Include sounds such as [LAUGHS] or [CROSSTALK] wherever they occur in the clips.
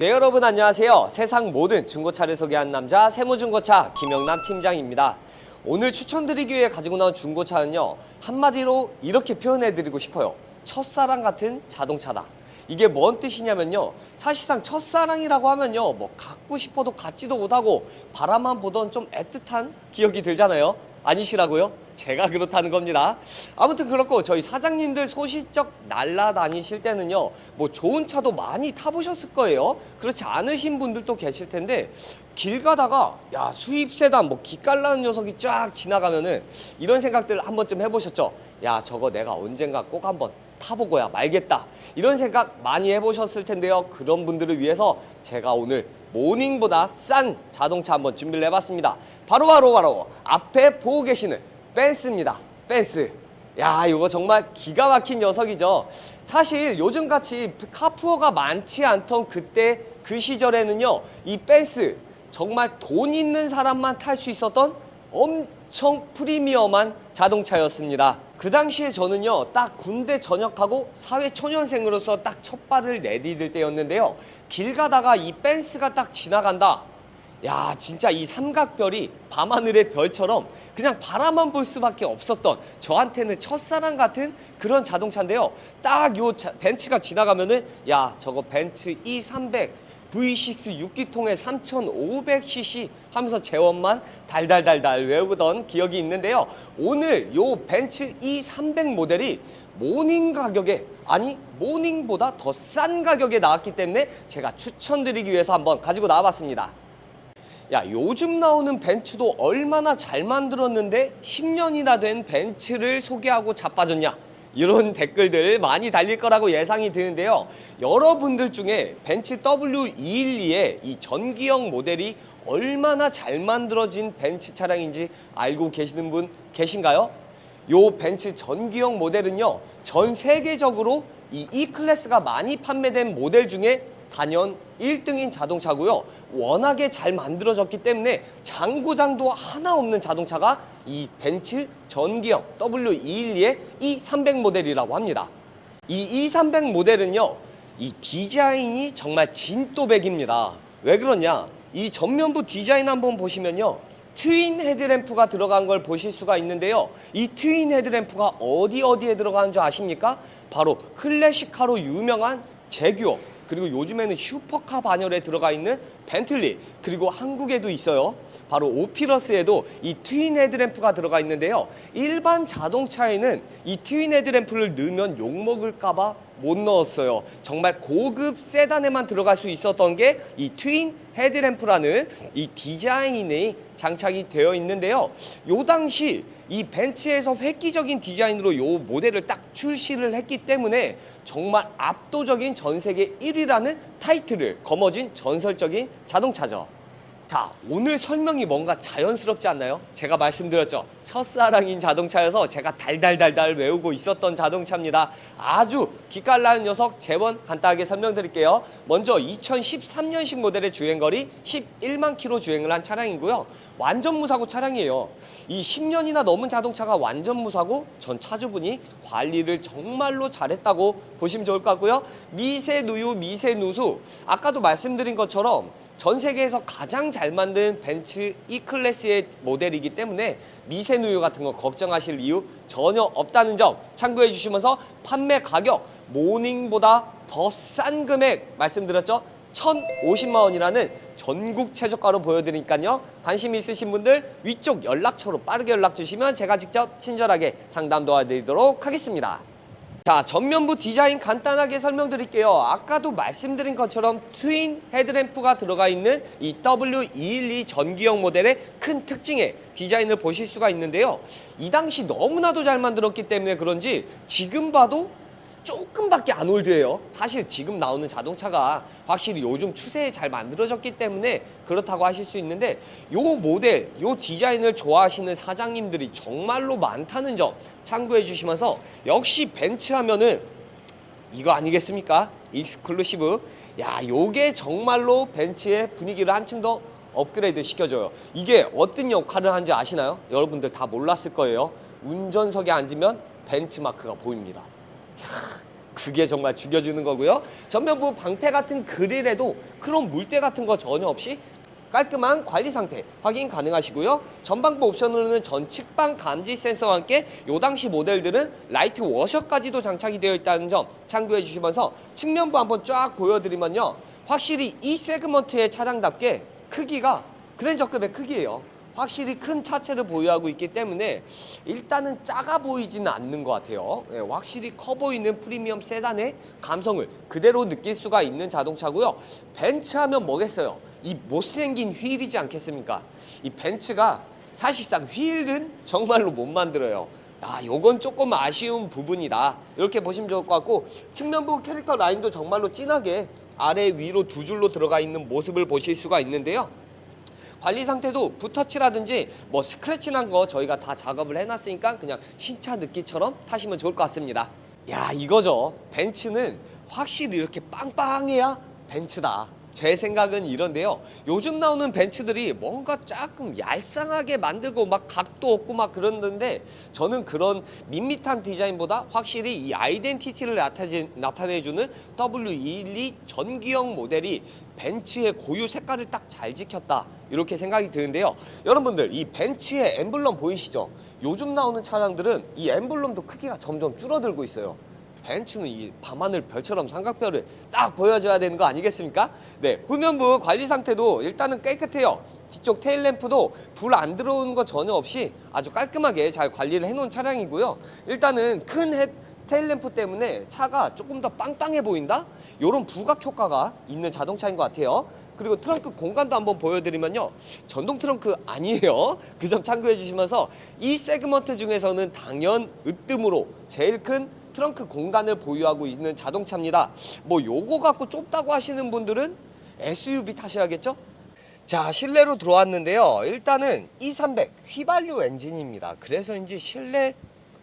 네 여러분 안녕하세요. 세상 모든 중고차를 소개한 남자 세모중고차 김영남 팀장입니다. 오늘 추천드리기 위해 가지고 나온 중고차는요 한마디로 이렇게 표현해드리고 싶어요. 첫사랑 같은 자동차다. 이게 뭔 뜻이냐면요 사실상 첫사랑이라고 하면요 뭐 갖고 싶어도 갖지도 못하고 바라만 보던 좀 애틋한 기억이 들잖아요. 아니시라고요? 제가 그렇다는 겁니다. 아무튼 그렇고 저희 사장님들 소시적 날라다니실 때는요, 뭐 좋은 차도 많이 타보셨을 거예요. 그렇지 않으신 분들도 계실 텐데 길 가다가 야 수입 세단 뭐 기깔나는 녀석이 쫙 지나가면은 이런 생각들 한 번쯤 해보셨죠? 야 저거 내가 언젠가 꼭 한번 타보고야 말겠다 이런 생각 많이 해보셨을 텐데요. 그런 분들을 위해서 제가 오늘 모닝보다 싼 자동차 한번 준비를 해봤습니다. 바로 바로 바로 앞에 보고 계시는 벤스입니다. 벤스. 야, 이거 정말 기가 막힌 녀석이죠. 사실 요즘같이 카푸어가 많지 않던 그때 그 시절에는요, 이 벤스 정말 돈 있는 사람만 탈 수 있었던 엄청 프리미엄한 자동차였습니다. 그 당시에 저는요, 딱 군대 전역하고 사회 초년생으로서 딱 첫 발을 내디딜 때였는데요. 길 가다가 이 벤스가 딱 지나간다. 야, 진짜 이 삼각별이 밤하늘의 별처럼 그냥 바라만 볼 수밖에 없었던 저한테는 첫사랑 같은 그런 자동차인데요. 딱 요 벤츠가 지나가면은 야, 저거 벤츠 E300 V6 6기통에 3500cc 하면서 재원만 달달달달 외우던 기억이 있는데요. 오늘 요 벤츠 E300 모델이 모닝 가격에 아니 모닝보다 더 싼 가격에 나왔기 때문에 제가 추천드리기 위해서 한번 가지고 나와봤습니다. 야 요즘 나오는 벤츠도 얼마나 잘 만들었는데 10년이나 된 벤츠를 소개하고 자빠졌냐 이런 [LAUGHS] 댓글들 많이 달릴 거라고 예상이 드는데요 여러분들 중에 벤츠 W212의 이 전기형 모델이 얼마나 잘 만들어진 벤츠 차량인지 알고 계시는 분 계신가요? 요 벤츠 전기형 모델은요 전 세계적으로 이 E클래스가 많이 판매된 모델 중에 단연 1등인 자동차고요. 워낙에 잘 만들어졌기 때문에 장고장도 하나 없는 자동차가 이 벤츠 전기형 W212의 E300 모델이라고 합니다. 이 E300 모델은요, 이 디자인이 정말 진또백입니다. 왜 그러냐? 이 전면부 디자인 한번 보시면요. 트윈 헤드램프가 들어간 걸 보실 수가 있는데요. 이 트윈 헤드램프가 어디 어디에 들어가는 줄 아십니까? 바로 클래식카로 유명한 제규어 그리고 요즘에는 슈퍼카 반열에 들어가 있는 벤틀리 그리고 한국에도 있어요. 바로 오피러스에도 이 트윈 헤드램프가 들어가 있는데요. 일반 자동차에는 이 트윈 헤드램프를 넣으면 욕먹을까봐 못 넣었어요. 정말 고급 세단에만 들어갈 수 있었던 게 이 트윈 헤드램프라는 이 디자인이 장착이 되어 있는데요. 요 당시 이 벤츠에서 획기적인 디자인으로 요 모델을 딱 출시를 했기 때문에 정말 압도적인 전 세계 1위라는 타이틀을 거머쥔 전설적인 자동차죠. 자, 오늘 설명이 뭔가 자연스럽지 않나요? 제가 말씀드렸죠. 첫사랑인 자동차여서 제가 달달달달 외우고 있었던 자동차입니다. 아주 기깔나는 녀석 재원 간단하게 설명드릴게요. 먼저 2013년식 모델의 주행거리 11만 킬로 주행을 한 차량이고요. 완전 무사고 차량이에요. 이 10년이나 넘은 자동차가 완전 무사고 전 차주분이 관리를 정말로 잘했다고 보시면 좋을 것 같고요. 미세 누유, 미세 누수. 아까도 말씀드린 것처럼 전 세계에서 가장 잘 만든 벤츠 E클래스의 모델이기 때문에 미세 누유 같은 거 걱정하실 이유 전혀 없다는 점 참고해 주시면서 판매 가격 모닝보다 더 싼 금액 말씀드렸죠? 1,050만 원이라는 전국 최저가로 보여드리니까요. 관심 있으신 분들 위쪽 연락처로 빠르게 연락 주시면 제가 직접 친절하게 상담 도와드리도록 하겠습니다. 자, 전면부 디자인 간단하게 설명드릴게요. 아까도 말씀드린 것처럼 트윈 헤드램프가 들어가 있는 이 W212 전기형 모델의 큰 특징의 디자인을 보실 수가 있는데요. 이 당시 너무나도 잘 만들었기 때문에 그런지 지금 봐도 조금밖에 안 올드해요. 사실 지금 나오는 자동차가 확실히 요즘 추세에 잘 만들어졌기 때문에 그렇다고 하실 수 있는데 요 모델, 요 디자인을 좋아하시는 사장님들이 정말로 많다는 점 참고해 주시면서 역시 벤츠 하면은 이거 아니겠습니까? 익스클루시브. 야, 요게 정말로 벤츠의 분위기를 한층 더 업그레이드 시켜줘요. 이게 어떤 역할을 하는지 아시나요? 여러분들 다 몰랐을 거예요. 운전석에 앉으면 벤츠 마크가 보입니다. 그게 정말 죽여주는 거고요. 전면부 방패 같은 그릴에도 크롬 물때 같은 거 전혀 없이 깔끔한 관리 상태 확인 가능하시고요. 전방부 옵션으로는 전측방 감지 센서와 함께 요 당시 모델들은 라이트 워셔까지도 장착이 되어 있다는 점 참고해 주시면서 측면부 한번 쫙 보여드리면요. 확실히 이 세그먼트의 차량답게 크기가 그랜저급의 크기예요. 확실히 큰 차체를 보유하고 있기 때문에 일단은 작아 보이지는 않는 것 같아요. 예, 확실히 커 보이는 프리미엄 세단의 감성을 그대로 느낄 수가 있는 자동차고요. 벤츠 하면 뭐겠어요? 이 못생긴 휠이지 않겠습니까? 이 벤츠가 사실상 휠은 정말로 못 만들어요. 아, 요건 조금 아쉬운 부분이다. 이렇게 보시면 좋을 것 같고 측면부 캐릭터 라인도 정말로 진하게 아래 위로 두 줄로 들어가 있는 모습을 보실 수가 있는데요. 관리 상태도 붓터치라든지 뭐 스크래치 난 거 저희가 다 작업을 해놨으니까 그냥 신차 느끼처럼 타시면 좋을 것 같습니다. 야 이거죠. 벤츠는 확실히 이렇게 빵빵해야 벤츠다. 제 생각은 이런데요. 요즘 나오는 벤츠들이 뭔가 조금 얄쌍하게 만들고 막 각도 없고 막 그러는데 저는 그런 밋밋한 디자인보다 확실히 이 아이덴티티를 나타내, 나타내주는 W212 전기형 모델이 벤츠의 고유 색깔을 딱 잘 지켰다. 이렇게 생각이 드는데요. 여러분들 이 벤츠의 엠블럼 보이시죠? 요즘 나오는 차량들은 이 엠블럼도 크기가 점점 줄어들고 있어요 벤츠는 이 밤하늘 별처럼 삼각별을 딱 보여줘야 되는 거 아니겠습니까? 네, 후면부 관리 상태도 일단은 깨끗해요. 뒤쪽 테일램프도 불 안 들어오는 거 전혀 없이 아주 깔끔하게 잘 관리를 해놓은 차량이고요. 일단은 큰 헤, 테일램프 때문에 차가 조금 더 빵빵해 보인다? 이런 부각 효과가 있는 자동차인 것 같아요. 그리고 트렁크 공간도 한번 보여드리면요. 전동 트렁크 아니에요. 그 점 참고해 주시면서 이 세그먼트 중에서는 당연 으뜸으로 제일 큰 트렁크 공간을 보유하고 있는 자동차입니다. 뭐 요거 갖고 좁다고 하시는 분들은 SUV 타셔야겠죠? 자, 실내로 들어왔는데요. 일단은 E300 휘발유 엔진입니다. 그래서인지 실내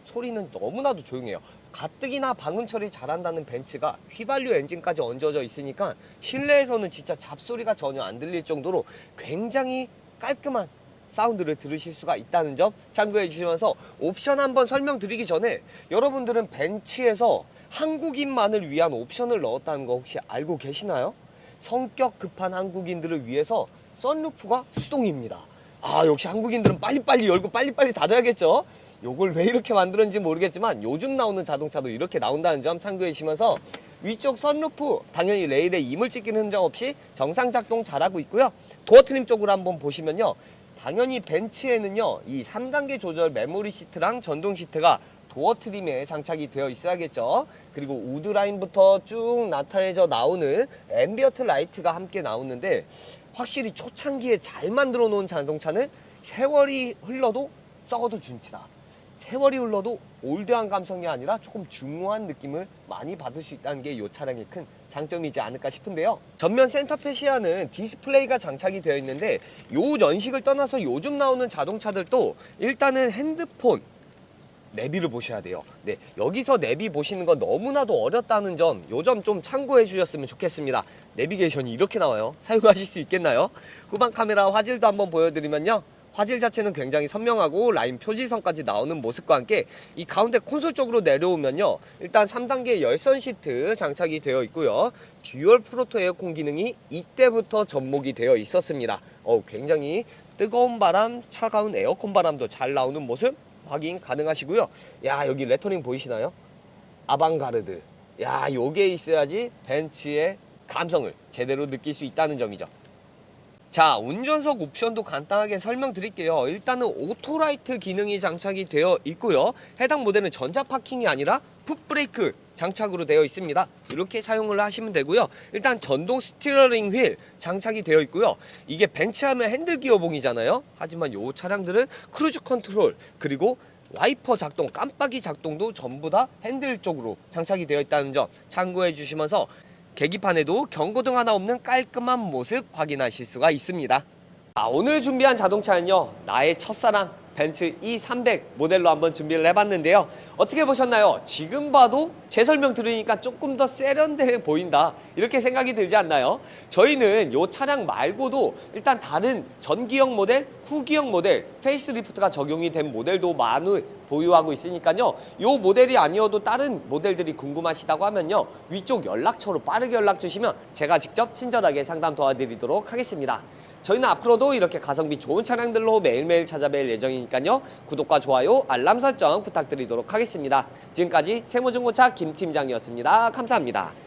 소리는 너무나도 조용해요. 가뜩이나 방음 처리 잘한다는 벤츠가 휘발유 엔진까지 얹어져 있으니까 실내에서는 진짜 잡소리가 전혀 안 들릴 정도로 굉장히 깔끔한 사운드를 들으실 수가 있다는 점 참고해 주시면서 옵션 한번 설명드리기 전에 여러분들은 벤츠에서 한국인만을 위한 옵션을 넣었다는 거 혹시 알고 계시나요? 성격 급한 한국인들을 위해서 썬루프가 수동입니다. 아 역시 한국인들은 빨리빨리 열고 빨리빨리 닫아야겠죠? 요걸 왜 이렇게 만들었는지 모르겠지만 요즘 나오는 자동차도 이렇게 나온다는 점 참고해 주시면서 위쪽 선루프 당연히 레일에 이물 찍히는 흔적 없이 정상 작동 잘하고 있고요. 도어 트림 쪽으로 한번 보시면요. 당연히 벤츠에는요. 이 3단계 조절 메모리 시트랑 전동 시트가 도어 트림에 장착이 되어 있어야겠죠. 그리고 우드 라인부터 쭉 나타내져 나오는 앰비어트 라이트가 함께 나오는데 확실히 초창기에 잘 만들어 놓은 자동차는 세월이 흘러도 썩어도 준치다. 세월이 흘러도 올드한 감성이 아니라 조금 중후한 느낌을 많이 받을 수 있다는 게 이 차량의 큰 장점이지 않을까 싶은데요. 전면 센터 페시아는 디스플레이가 장착이 되어 있는데 요 연식을 떠나서 요즘 나오는 자동차들도 일단은 핸드폰 내비를 보셔야 돼요. 네, 여기서 내비 보시는 건 너무나도 어렵다는 점, 요점 좀 참고해 주셨으면 좋겠습니다. 내비게이션이 이렇게 나와요. 사용하실 수 있겠나요? 후방 카메라 화질도 한번 보여드리면요. 화질 자체는 굉장히 선명하고 라인 표지선까지 나오는 모습과 함께 이 가운데 콘솔 쪽으로 내려오면요. 일단 3단계 열선 시트 장착이 되어 있고요. 듀얼 프로토 에어컨 기능이 이때부터 접목이 되어 있었습니다. 어, 굉장히 뜨거운 바람, 차가운 에어컨 바람도 잘 나오는 모습 확인 가능하시고요. 야, 여기 레터링 보이시나요? 아방가르드. 야, 요게 있어야지 벤츠의 감성을 제대로 느낄 수 있다는 점이죠. 자, 운전석 옵션도 간단하게 설명드릴게요. 일단은 오토라이트 기능이 장착이 되어 있고요. 해당 모델은 전자 파킹이 아니라 풋브레이크 장착으로 되어 있습니다. 이렇게 사용을 하시면 되고요. 일단 전동 스티어링 휠 장착이 되어 있고요. 이게 벤츠하면 핸들 기어봉이잖아요. 하지만 이 차량들은 크루즈 컨트롤 그리고 와이퍼 작동, 깜빡이 작동도 전부 다 핸들 쪽으로 장착이 되어 있다는 점 참고해 주시면서 계기판에도 경고등 하나 없는 깔끔한 모습 확인하실 수가 있습니다. 아, 오늘 준비한 자동차는요. 나의 첫사랑 벤츠 E300 모델로 한번 준비를 해봤는데요. 어떻게 보셨나요? 지금 봐도 제 설명 들으니까 조금 더 세련돼 보인다. 이렇게 생각이 들지 않나요? 저희는 이 차량 말고도 일단 다른 전기형 모델, 후기형 모델, 페이스리프트가 적용이 된 모델도 많은 보유하고 있으니까요. 요 모델이 아니어도 다른 모델들이 궁금하시다고 하면요. 위쪽 연락처로 빠르게 연락 주시면 제가 직접 친절하게 상담 도와드리도록 하겠습니다. 저희는 앞으로도 이렇게 가성비 좋은 차량들로 매일매일 찾아뵐 예정이니까요. 구독과 좋아요, 알람 설정 부탁드리도록 하겠습니다. 지금까지 세무중고차 김 팀장이었습니다. 감사합니다.